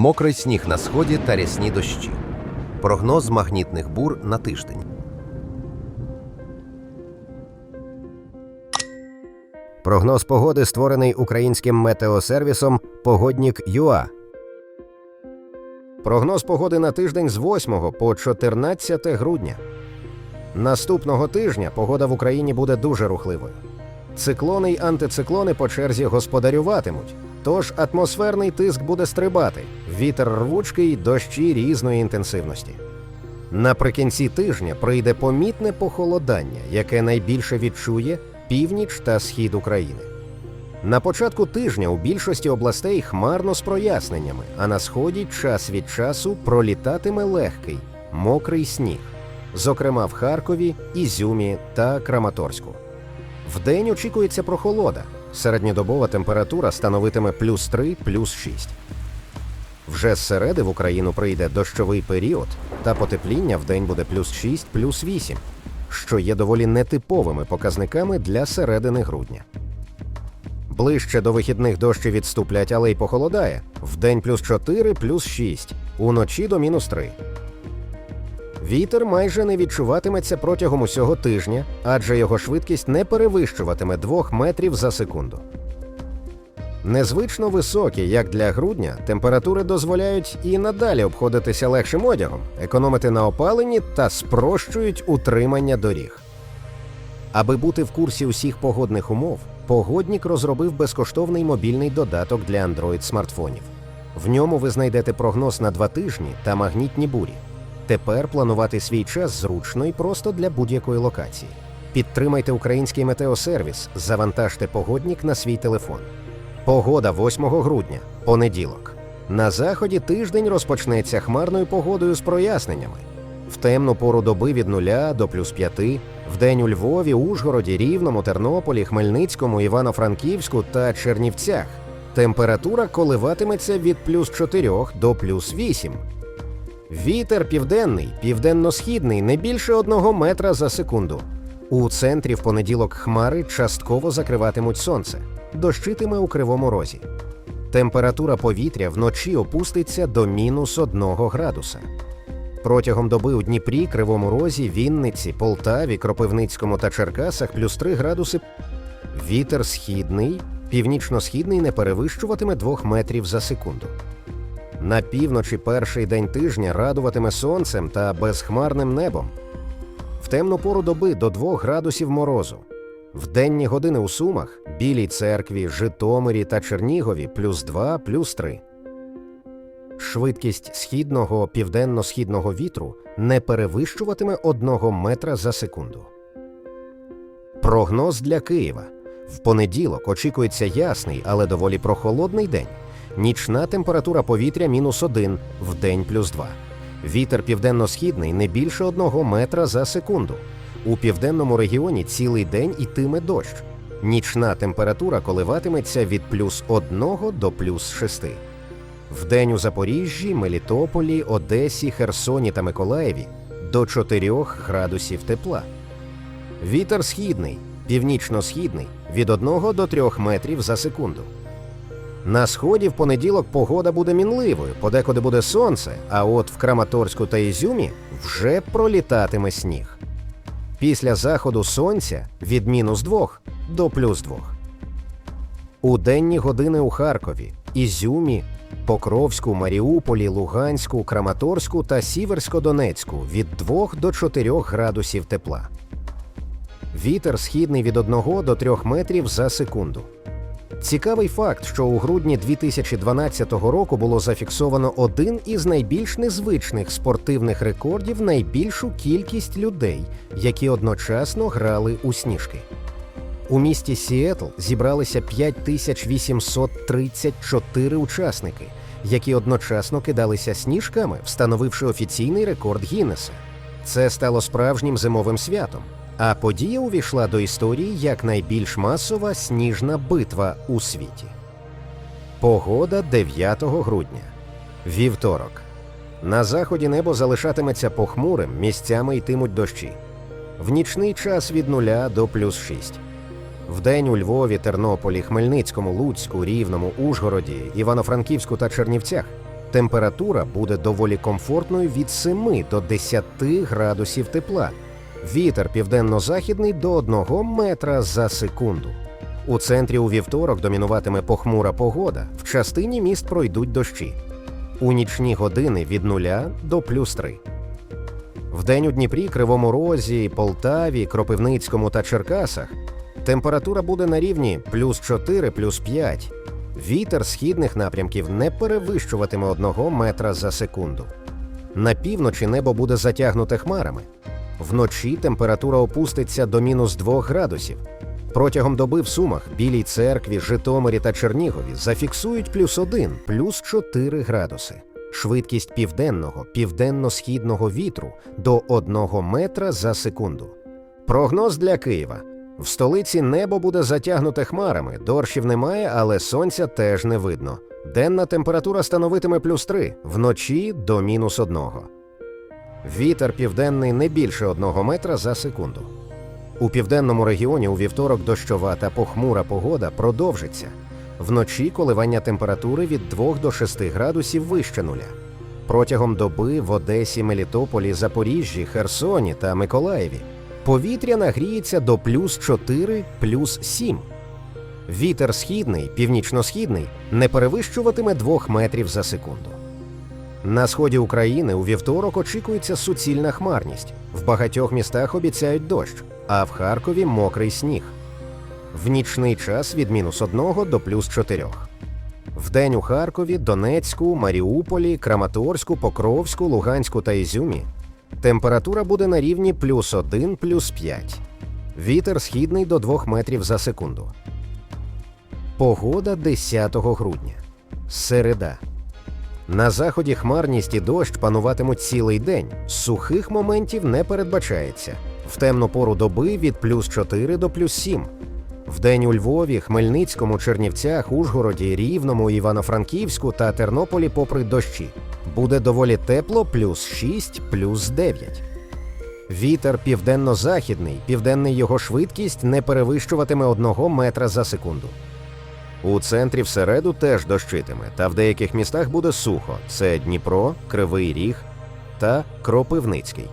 Мокрий сніг на сході та рясні дощі. Прогноз магнітних бур на тиждень. Прогноз погоди створений українським метеосервісом Погоднік ЮА. Прогноз погоди на тиждень з 8 по 14 грудня. Наступного тижня погода в Україні буде дуже рухливою. Циклони й антициклони по черзі господарюватимуть, тож атмосферний тиск буде стрибати, вітер рвучкий, дощі різної інтенсивності. Наприкінці тижня прийде помітне похолодання, яке найбільше відчує північ та схід України. На початку тижня у більшості областей хмарно з проясненнями, а на сході час від часу пролітатиме легкий, мокрий сніг, зокрема в Харкові, Ізюмі та Краматорську. Вдень очікується прохолода. Середньодобова температура становитиме плюс 3, плюс 6. Вже зсереди в Україну прийде дощовий період, та потепління вдень буде плюс 6, плюс 8, що є доволі нетиповими показниками для середини грудня. Ближче до вихідних дощі відступлять, але й похолодає. Вдень плюс 4, плюс 6, уночі до мінус 3. Вітер майже не відчуватиметься протягом усього тижня, адже його швидкість не перевищуватиме 2 метрів за секунду. Незвично високі, як для грудня, температури дозволяють і надалі обходитися легшим одягом, економити на опаленні та спрощують утримання доріг. Аби бути в курсі усіх погодних умов, погоднік розробив безкоштовний мобільний додаток для Android смартфонів. В ньому ви знайдете прогноз на два тижні та магнітні бурі. Тепер планувати свій час зручно і просто для будь-якої локації. Підтримайте український метеосервіс, завантажте погоднік на свій телефон. Погода 8 грудня, понеділок. На заході тиждень розпочнеться хмарною погодою з проясненнями. В темну пору доби від 0 до плюс 5, вдень у Львові, Ужгороді, Рівному, Тернополі, Хмельницькому, Івано-Франківську та Чернівцях. Температура коливатиметься від плюс 4 до плюс 8. Вітер південний, південно-східний не більше 1 метра за секунду. У центрі в понеділок хмари частково закриватимуть сонце, дощитиме у кривому розі. Температура повітря вночі опуститься до мінус 1 градуса. Протягом доби у Дніпрі, Кривому Розі, Вінниці, Полтаві, Кропивницькому та Черкасах плюс 3 градуси. Вітер східний, північно-східний не перевищуватиме 2 метрів за секунду. На півночі перший день тижня радуватиме сонцем та безхмарним небом. В темну пору доби до 2 градусів морозу. В денні години у Сумах, Білій церкві, Житомирі та Чернігові плюс 2, плюс 3. Швидкість східного південно-східного вітру не перевищуватиме 1 метра за секунду. Прогноз для Києва. В понеділок очікується ясний, але доволі прохолодний день. Нічна температура повітря мінус 1, вдень плюс 2. Вітер південно-східний не більше 1 метра за секунду. У південному регіоні цілий день ітиме дощ. Нічна температура коливатиметься від плюс 1 до плюс 6. Вдень у Запоріжжі, Мелітополі, Одесі, Херсоні та Миколаєві до 4 градусів тепла. Вітер східний, північно-східний від 1 до 3 метрів за секунду. На сході в понеділок погода буде мінливою, подекуди буде сонце, а от в Краматорську та Ізюмі вже пролітатиме сніг. Після заходу сонця від мінус 2 до плюс 2. У денні години у Харкові, Ізюмі, Покровську, Маріуполі, Луганську, Краматорську та Сіверсько-Донецьку від 2 до 4 градусів тепла. Вітер східний від 1 до 3 метрів за секунду. Цікавий факт, що у грудні 2012 року було зафіксовано один із найбільш незвичних спортивних рекордів найбільшу кількість людей, які одночасно грали у сніжки. У місті Сіетл зібралися 5834 учасники, які одночасно кидалися сніжками, встановивши офіційний рекорд Гіннеса. Це стало справжнім зимовим святом. А подія увійшла до історії як найбільш масова сніжна битва у світі. Погода 9 грудня. Вівторок. На заході небо залишатиметься похмурим, місцями йтимуть дощі. В нічний час від 0 до плюс 6. Вдень у Львові, Тернополі, Хмельницькому, Луцьку, Рівному, Ужгороді, Івано-Франківську та Чернівцях Температура буде доволі комфортною від 7 до 10 градусів тепла. Вітер південно-західний до 1 метра за секунду. У центрі у вівторок домінуватиме похмура погода. В частині міст пройдуть дощі. У нічні години від 0 до плюс 3. Вдень у Дніпрі, Кривому Розі, Полтаві, Кропивницькому та Черкасах температура буде на рівні плюс 4, плюс 5. Вітер східних напрямків не перевищуватиме 1 метра за секунду. На півночі небо буде затягнуте хмарами. Вночі температура опуститься до мінус 2 градусів. Протягом доби в Сумах, Білій церкві, Житомирі та Чернігові зафіксують плюс 1, плюс 4 градуси. Швидкість південного, південно-східного вітру до 1 метра за секунду. Прогноз для Києва. В столиці небо буде затягнуте хмарами, дорщів немає, але сонця теж не видно. Денна температура становитиме плюс 3, вночі до мінус 1. Вітер південний не більше 1 метра за секунду. У південному регіоні у вівторок дощова та похмура погода продовжиться. Вночі коливання температури від 2 до 6 градусів вище нуля. Протягом доби в Одесі, Мелітополі, Запоріжжі, Херсоні та Миколаєві повітря нагріється до плюс 4, плюс 7. Вітер східний, північно-східний не перевищуватиме 2 метрів за секунду. На сході України у вівторок очікується суцільна хмарність. В багатьох містах обіцяють дощ, а в Харкові мокрий сніг. В нічний час від мінус 1 до плюс 4. Вдень у Харкові, Донецьку, Маріуполі, Краматорську, Покровську, Луганську та Ізюмі температура буде на рівні плюс 1, плюс 5. Вітер східний до 2 метрів за секунду. Погода 10 грудня. Середа. На заході хмарність і дощ пануватимуть цілий день. Сухих моментів не передбачається. В темну пору доби від плюс 4 до плюс 7. Вдень у Львові, Хмельницькому, Чернівцях, Ужгороді, Рівному, Івано-Франківську та Тернополі, попри дощі, буде доволі тепло плюс 6, плюс 9. Вітер південно-західний, південний його швидкість не перевищуватиме 1 метра за секунду. У центрі всереду теж дощитиме, та в деяких містах буде сухо. Це Дніпро, Кривий Ріг та Кропивницький.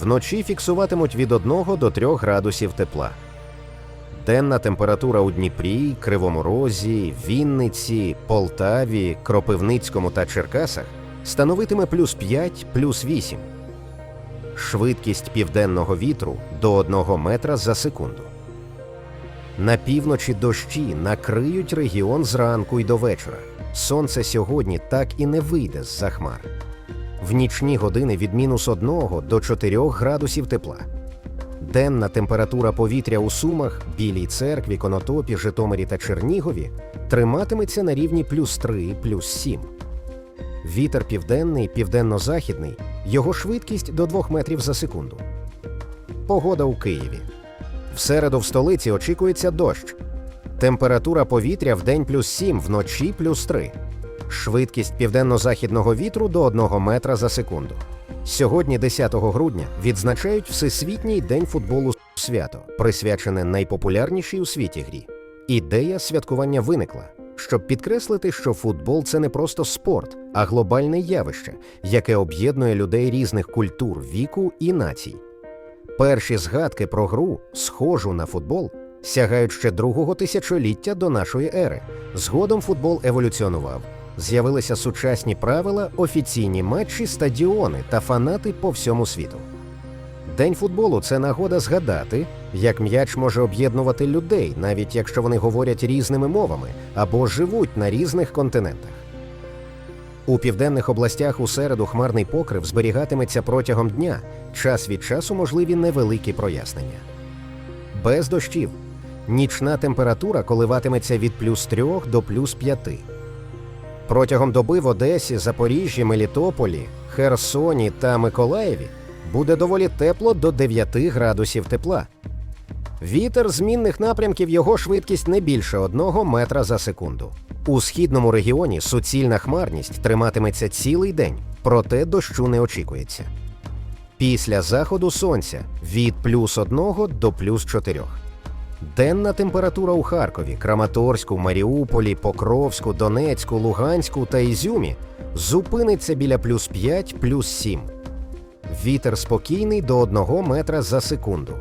Вночі фіксуватимуть від 1 до 3 градусів тепла. Денна температура у Дніпрі, Кривому Розі, Вінниці, Полтаві, Кропивницькому та Черкасах становитиме плюс 5, плюс 8. Швидкість південного вітру до 1 метра за секунду. На півночі дощі накриють регіон зранку й до вечора. Сонце сьогодні так і не вийде з-за хмар. В нічні години від мінус 1 до 4 градусів тепла. Денна температура повітря у Сумах, Білій церкві, Конотопі, Житомирі та Чернігові триматиметься на рівні плюс 3, плюс 7. Вітер південний, південно-західний, його швидкість до 2 метрів за секунду. Погода у Києві. В середу в столиці очікується дощ. Температура повітря в день плюс 7, вночі плюс 3. Швидкість південно-західного вітру до 1 метра за секунду. Сьогодні, 10 грудня, відзначають Всесвітній день футболу свято, присвячене найпопулярнішій у світі грі. Ідея святкування виникла, щоб підкреслити, що футбол це не просто спорт, а глобальне явище, яке об'єднує людей різних культур, віку і націй. Перші згадки про гру, схожу на футбол, сягають ще другого тисячоліття до нашої ери. Згодом футбол еволюціонував. З'явилися сучасні правила, офіційні матчі, стадіони та фанати по всьому світу. День футболу це нагода згадати, як м'яч може об'єднувати людей, навіть якщо вони говорять різними мовами або живуть на різних континентах. У південних областях у середу хмарний покрив зберігатиметься протягом дня, час від часу можливі невеликі прояснення. Без дощів. Нічна температура коливатиметься від плюс 3 до плюс 5. Протягом доби в Одесі, Запоріжжі, Мелітополі, Херсоні та Миколаєві буде доволі тепло до 9 градусів тепла. Вітер змінних напрямків його швидкість не більше 1 метра за секунду. У східному регіоні суцільна хмарність триматиметься цілий день, проте дощу не очікується. Після заходу сонця від плюс 1 до плюс 4. Денна температура у Харкові, Краматорську, Маріуполі, Покровську, Донецьку, Луганську та Ізюмі зупиниться біля плюс 5, плюс 7. Вітер спокійний до 1 метра за секунду.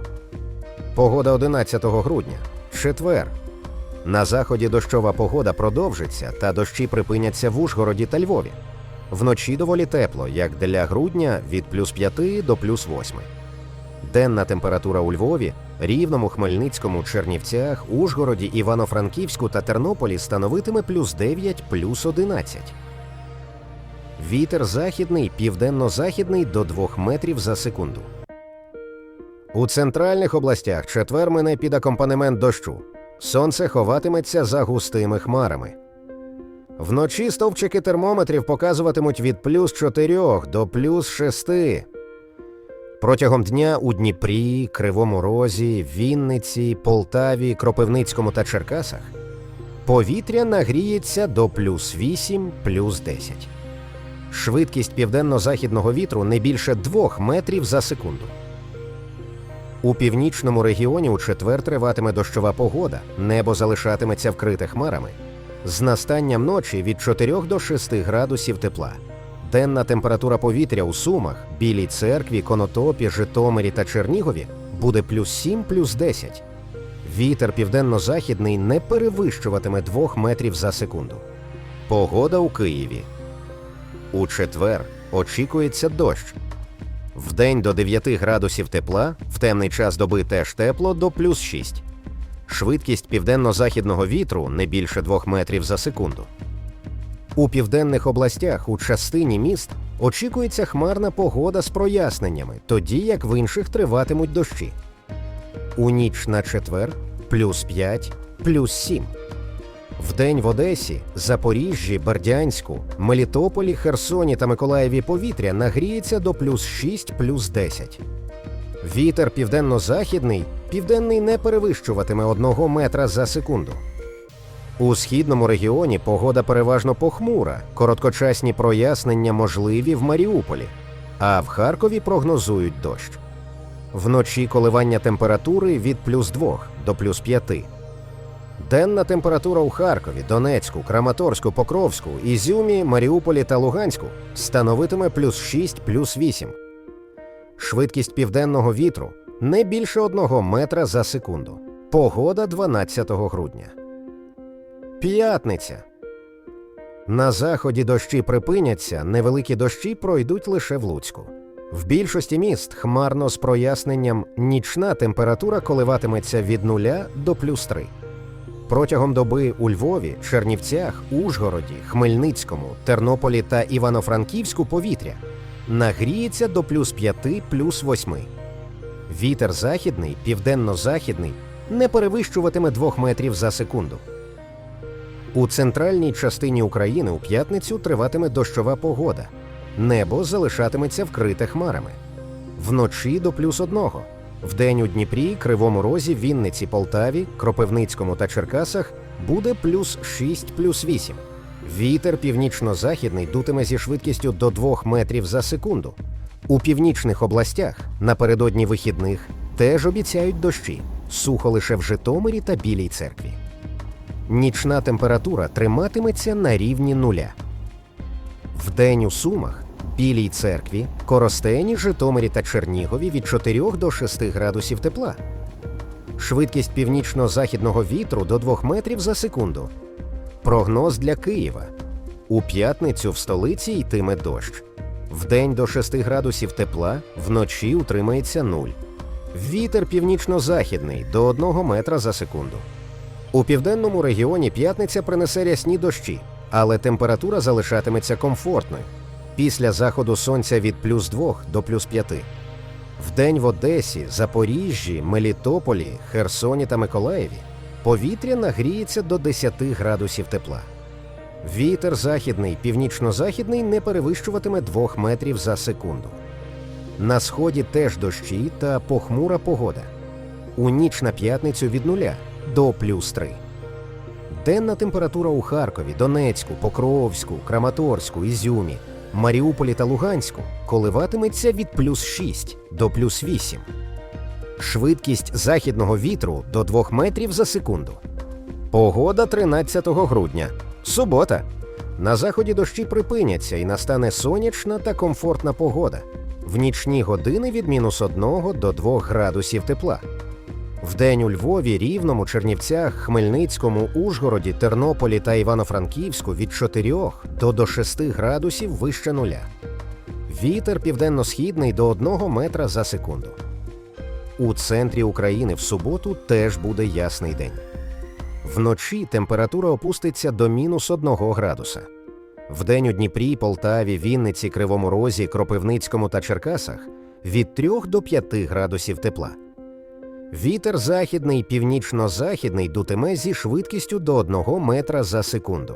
Погода 11 грудня. Четвер. На заході дощова погода продовжиться, та дощі припиняться в Ужгороді та Львові. Вночі доволі тепло, як для грудня від плюс 5 до плюс 8. Денна температура у Львові, Рівному, Хмельницькому, Чернівцях, Ужгороді, Івано-Франківську та Тернополі становитиме плюс 9, плюс 11. Вітер західний, південно-західний до 2 метрів за секунду. У центральних областях четвер мине під акомпанемент дощу. Сонце ховатиметься за густими хмарами. Вночі стовпчики термометрів показуватимуть від плюс 4 до плюс 6. Протягом дня у Дніпрі, Кривому Розі, Вінниці, Полтаві, Кропивницькому та Черкасах повітря нагріється до плюс 8, плюс 10. Швидкість південно-західного вітру не більше 2 метрів за секунду. У північному регіоні у четвер триватиме дощова погода, небо залишатиметься вкрите хмарами. З настанням ночі від 4 до 6 градусів тепла. Денна температура повітря у Сумах, Білій церкві, Конотопі, Житомирі та Чернігові буде плюс 7, плюс 10. Вітер південно-західний не перевищуватиме 2 метрів за секунду. Погода у Києві. У четвер очікується дощ. Вдень до 9 градусів тепла, в темний час доби теж тепло до плюс 6. Швидкість південно-західного вітру не більше 2 метрів за секунду. У південних областях у частині міст очікується хмарна погода з проясненнями, тоді як в інших триватимуть дощі. У ніч на четвер плюс 5, плюс 7. Вдень в Одесі, Запоріжжі, Бердянську, Мелітополі, Херсоні та Миколаєві повітря нагріється до плюс 6, плюс 10. Вітер південно-західний, південний не перевищуватиме 1 метра за секунду. У східному регіоні погода переважно похмура, короткочасні прояснення можливі в Маріуполі, а в Харкові прогнозують дощ. Вночі коливання температури від плюс 2 до плюс 5. Денна температура у Харкові, Донецьку, Краматорську, Покровську, Ізюмі, Маріуполі та Луганську становитиме плюс 6, плюс 8. Швидкість південного вітру не більше 1 метра за секунду. Погода 12 грудня. П'ятниця. На заході дощі припиняться, невеликі дощі пройдуть лише в Луцьку. В більшості міст хмарно з проясненням нічна температура коливатиметься від 0 до плюс 3. Протягом доби у Львові, Чернівцях, Ужгороді, Хмельницькому, Тернополі та Івано-Франківську повітря нагріється до плюс 5, плюс 8. Вітер західний, південно-західний не перевищуватиме 2 метрів за секунду. У центральній частині України у п'ятницю триватиме дощова погода. Небо залишатиметься вкрите хмарами. Вночі до плюс одного. Вдень у Дніпрі, Кривому Розі, Вінниці, Полтаві, Кропивницькому та Черкасах буде плюс 6, плюс 8. Вітер північно-західний дутиме зі швидкістю до 2 метрів за секунду. У північних областях напередодні вихідних теж обіцяють дощі. Сухо лише в Житомирі та Білій церкві. Нічна температура триматиметься на рівні нуля. Вдень у Сумах, Білій церкві, Коростені, Житомирі та Чернігові від 4 до 6 градусів тепла. Швидкість північно-західного вітру до 2 метрів за секунду. Прогноз для Києва. У п'ятницю в столиці йтиме дощ. Вдень до 6 градусів тепла, вночі утримається 0. Вітер північно-західний до 1 метра за секунду. У південному регіоні п'ятниця принесе рясні дощі, але температура залишатиметься комфортною. Після заходу сонця від плюс 2 до плюс 5. Вдень в Одесі, Запоріжжі, Мелітополі, Херсоні та Миколаєві повітря нагріється до 10 градусів тепла. Вітер західний, північно-західний не перевищуватиме 2 метрів за секунду. На сході теж дощі та похмура погода. У ніч на п'ятницю від нуля до плюс 3. Денна температура у Харкові, Донецьку, Покровську, Краматорську, Ізюмі, Маріуполі та Луганську коливатиметься від плюс 6 до плюс 8. Швидкість західного вітру до 2 метрів за секунду. Погода 13 грудня. Субота. На заході дощі припиняться і настане сонячна та комфортна погода. В нічні години від мінус 1 до 2 градусів тепла. Вдень у Львові, Рівному, Чернівцях, Хмельницькому, Ужгороді, Тернополі та Івано-Франківську від 4 до до 6 градусів вище нуля. Вітер південно-східний до 1 метра за секунду. У центрі України в суботу теж буде ясний день. Вночі температура опуститься до мінус 1 градуса. Вдень у Дніпрі, Полтаві, Вінниці, Кривому Розі, Кропивницькому та Черкасах від 3 до 5 градусів тепла. Вітер західний, північно-західний дутиме зі швидкістю до 1 метра за секунду.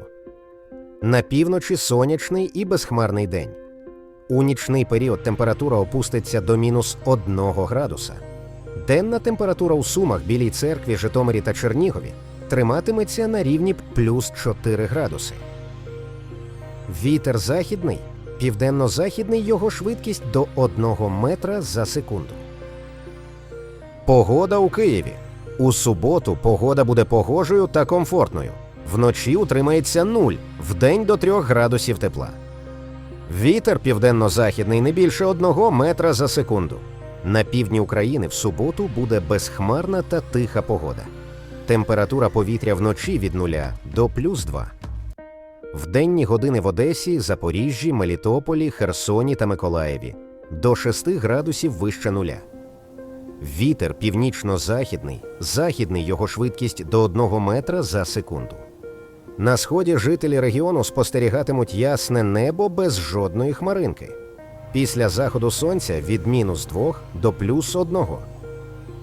На півночі сонячний і безхмарний день. У нічний період температура опуститься до мінус 1 градуса. Денна температура у Сумах, Білій церкві, Житомирі та Чернігові триматиметься на рівні плюс 4 градуси. Вітер західний, південно-західний його швидкість до 1 метра за секунду. Погода у Києві. У суботу погода буде погожою та комфортною. Вночі утримається 0, вдень до 3 градусів тепла. Вітер південно-західний не більше 1 метра за секунду. На півдні України в суботу буде безхмарна та тиха погода. Температура повітря вночі від 0 до плюс 2. В денні години в Одесі, Запоріжжі, Мелітополі, Херсоні та Миколаєві до 6 градусів вище нуля. Вітер північно-західний, західний його швидкість до 1 метра за секунду. На сході жителі регіону спостерігатимуть ясне небо без жодної хмаринки. Після заходу сонця від мінус 2 до плюс 1.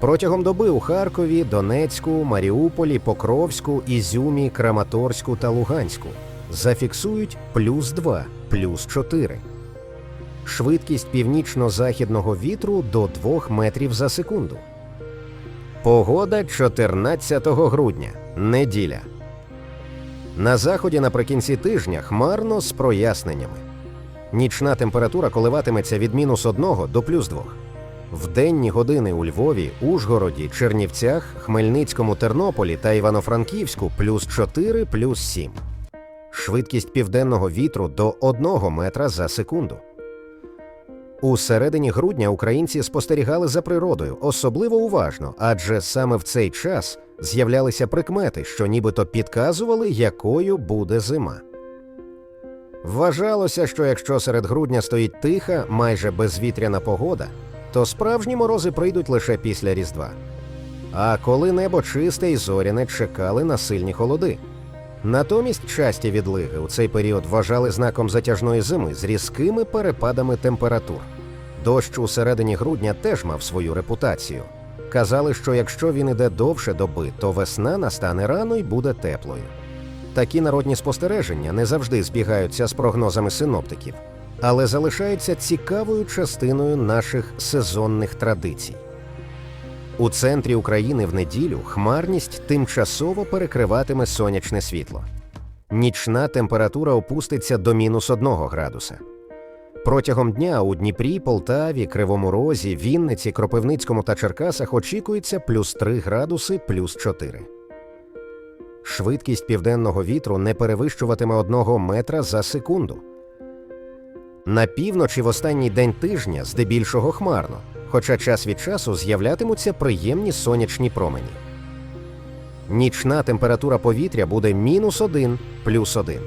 Протягом доби у Харкові, Донецьку, Маріуполі, Покровську, Ізюмі, Краматорську та Луганську зафіксують плюс 2, плюс 4. Швидкість північно-західного вітру до 2 метрів за секунду. Погода 14 грудня. Неділя. На заході наприкінці тижня хмарно з проясненнями. Нічна температура коливатиметься від мінус 1 до плюс 2. В денні години у Львові, Ужгороді, Чернівцях, Хмельницькому, Тернополі та Івано-Франківську плюс 4, плюс 7. Швидкість південного вітру до 1 метра за секунду. У середині грудня українці спостерігали за природою особливо уважно, адже саме в цей час з'являлися прикмети, що нібито підказували, якою буде зима. Вважалося, що якщо серед грудня стоїть тиха, майже безвітряна погода, то справжні морози прийдуть лише після Різдва. А коли небо чисте і зоряне чекали на сильні холоди. Натомість часті відлиги у цей період вважали знаком затяжної зими з різкими перепадами температур. Дощ у середині грудня теж мав свою репутацію. Казали, що якщо він іде довше доби, то весна настане рано і буде теплою. Такі народні спостереження не завжди збігаються з прогнозами синоптиків, але залишаються цікавою частиною наших сезонних традицій. У центрі України в неділю хмарність тимчасово перекриватиме сонячне світло. Нічна температура опуститься до мінус 1 градуса. Протягом дня у Дніпрі, Полтаві, Кривому Розі, Вінниці, Кропивницькому та Черкасах очікується плюс 3 градуси плюс 4. Швидкість південного вітру не перевищуватиме 1 метра за секунду. На півночі в останній день тижня здебільшого хмарно, хоча час від часу з'являтимуться приємні сонячні промені. Нічна температура повітря буде мінус 1 плюс 1.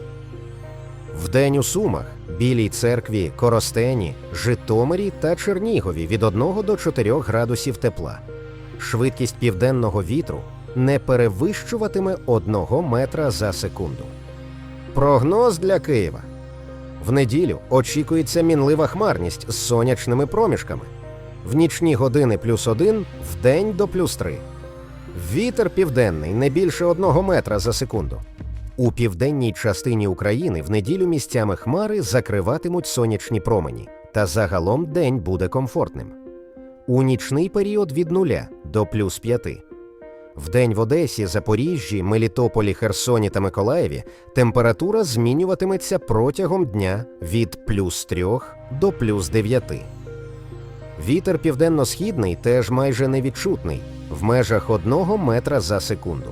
Вдень у Сумах, Білій церкві, Коростені, Житомирі та Чернігові від 1 до 4 градусів тепла. Швидкість південного вітру не перевищуватиме 1 метра за секунду. Прогноз для Києва. В неділю очікується мінлива хмарність з сонячними проміжками. В нічні години плюс 1, в день до плюс 3. Вітер південний не більше 1 метра за секунду. У південній частині України в неділю місцями хмари закриватимуть сонячні промені, та загалом день буде комфортним. У нічний період від 0 до плюс 5. Вдень в Одесі, Запоріжжі, Мелітополі, Херсоні та Миколаєві температура змінюватиметься протягом дня від плюс 3 до плюс 9. Вітер південно-східний теж майже невідчутний в межах одного метра за секунду.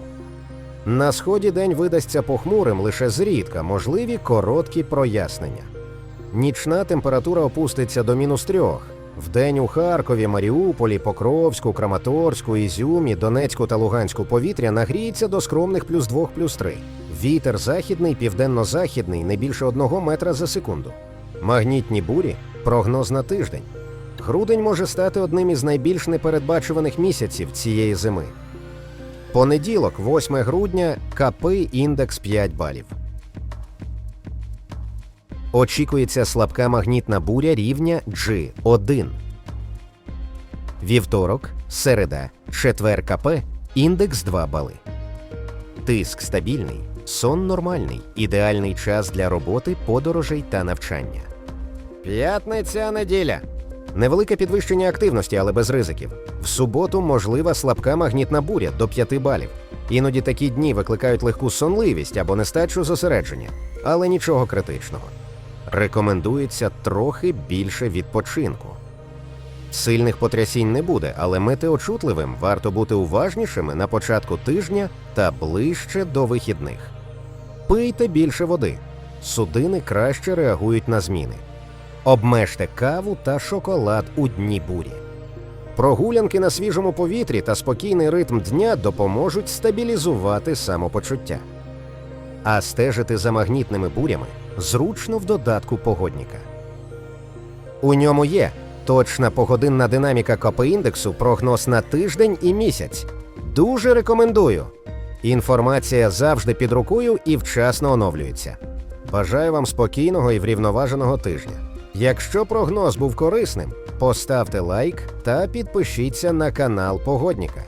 На сході день видасться похмурим лише зрідка, можливі короткі прояснення. Нічна температура опуститься до мінус трьох. Вдень у Харкові, Маріуполі, Покровську, Краматорську, Ізюмі, Донецьку та Луганську повітря нагріється до скромних плюс 2 плюс 3. Вітер західний, південно-західний не більше одного метра за секунду. Магнітні бурі прогноз на тиждень. Грудень може стати одним із найбільш непередбачуваних місяців цієї зими. Понеділок, 8 грудня, КП індекс 5 балів. Очікується слабка магнітна буря рівня G1. Вівторок, середа, четвер КП, індекс 2 бали. Тиск стабільний, сон нормальний, ідеальний час для роботи, подорожей та навчання. П'ятниця неділя. Невелике підвищення активності, але без ризиків. В суботу можлива слабка магнітна буря до 5 балів. Іноді такі дні викликають легку сонливість або нестачу зосередження, але нічого критичного. Рекомендується трохи більше відпочинку. Сильних потрясінь не буде, але метеочутливим варто бути уважнішими на початку тижня та ближче до вихідних. Пийте більше води. Судини краще реагують на зміни. Обмежте каву та шоколад у дні бурі. Прогулянки на свіжому повітрі та спокійний ритм дня допоможуть стабілізувати самопочуття. А стежити за магнітними бурями зручно в додатку погодніка. У ньому є точна погодинна динаміка КП-індексу, прогноз на тиждень і місяць. Дуже рекомендую. Інформація завжди під рукою і вчасно оновлюється. Бажаю вам спокійного і врівноваженого тижня. Якщо прогноз був корисним, поставте лайк та підпишіться на канал Погодніка.